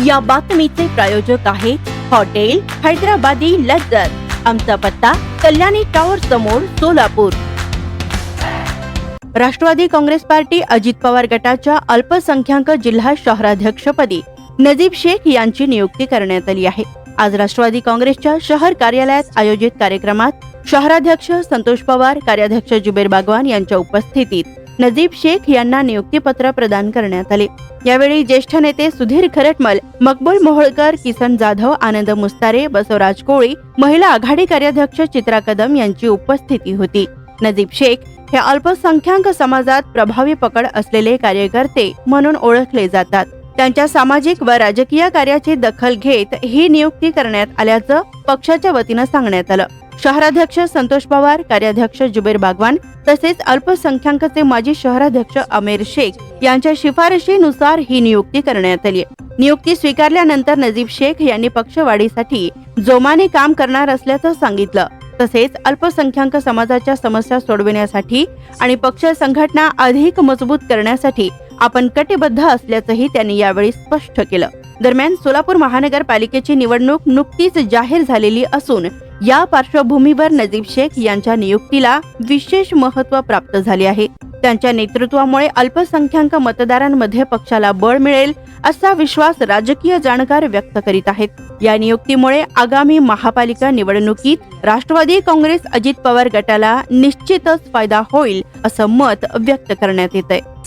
या बातमीचे प्रायोजक आहे हॉटेल हैदराबादी लज्जत आमचा पत्ता कल्याणी टॉवर समोर सोलापूर. राष्ट्रवादी काँग्रेस पार्टी अजित पवार गटाच्या अल्पसंख्याक जिल्हा शहराध्यक्षपदी नजीब शेख यांची नियुक्ती करण्यात आली आहे. आज राष्ट्रवादी काँग्रेसच्या शहर कार्यालयात आयोजित कार्यक्रमात शहराध्यक्ष संतोष पवार कार्याध्यक्ष जुबेर बागवान यांच्या उपस्थितीत नजीब शेख यांना नियुक्तीपत्र प्रदान करण्यात आले. यावेळी ज्येष्ठ नेते सुधीर खरटमल मकबूल मोहोळकर किसन जाधव आनंद मुस्तारे बसवराज कोळी महिला आघाडी कार्याध्यक्ष चित्रा कदम यांची उपस्थिती होती. नजीब शेख हे अल्पसंख्याक समाजात प्रभावी पकड असलेले कार्यकर्ते म्हणून ओळखले जातात. त्यांच्या सामाजिक व राजकीय कार्याची दखल घेत ही नियुक्ती करण्यात आल्याचं पक्षाच्या वतीनं सांगण्यात आलं. शहराध्यक्ष संतोष पवार कार्याध्यक्ष जुबेर बागवान तसेच अल्पसंख्याकचे माजी शहराध्यक्ष अमेर शेख यांच्या शिफारशीनुसार ही नियुक्ती करण्यात आली. नियुक्ती स्वीकारल्यानंतर नजीब शेख यांनी पक्षवाढीसाठी जोमाने काम करणार असल्याचं सांगितलं. तसेच अल्पसंख्याक समाजाच्या समस्या सोडविण्यासाठी आणि पक्ष संघटना अधिक मजबूत करण्यासाठी आपण कटिबद्ध असल्याचंही त्यांनी यावेळी स्पष्ट केलं. दरम्यान सोलापूर महानगरपालिकेची निवडणूक नुकतीच जाहीर झालेली असून या पार्श्वभूमीवर नजीब शेख यांच्या नियुक्तीला विशेष महत्त्व प्राप्त झाले आहे. त्यांच्या नेतृत्वामुळे अल्पसंख्याक मतदारांमध्ये पक्षाला बळ मिळेल असा विश्वास राजकीय जाणकार व्यक्त करीत आहेत. या नियुक्तीमुळे आगामी महापालिका निवडणुकीत राष्ट्रवादी काँग्रेस अजित पवार गटाला निश्चितच फायदा होईल असं मत व्यक्त करण्यात येत आहे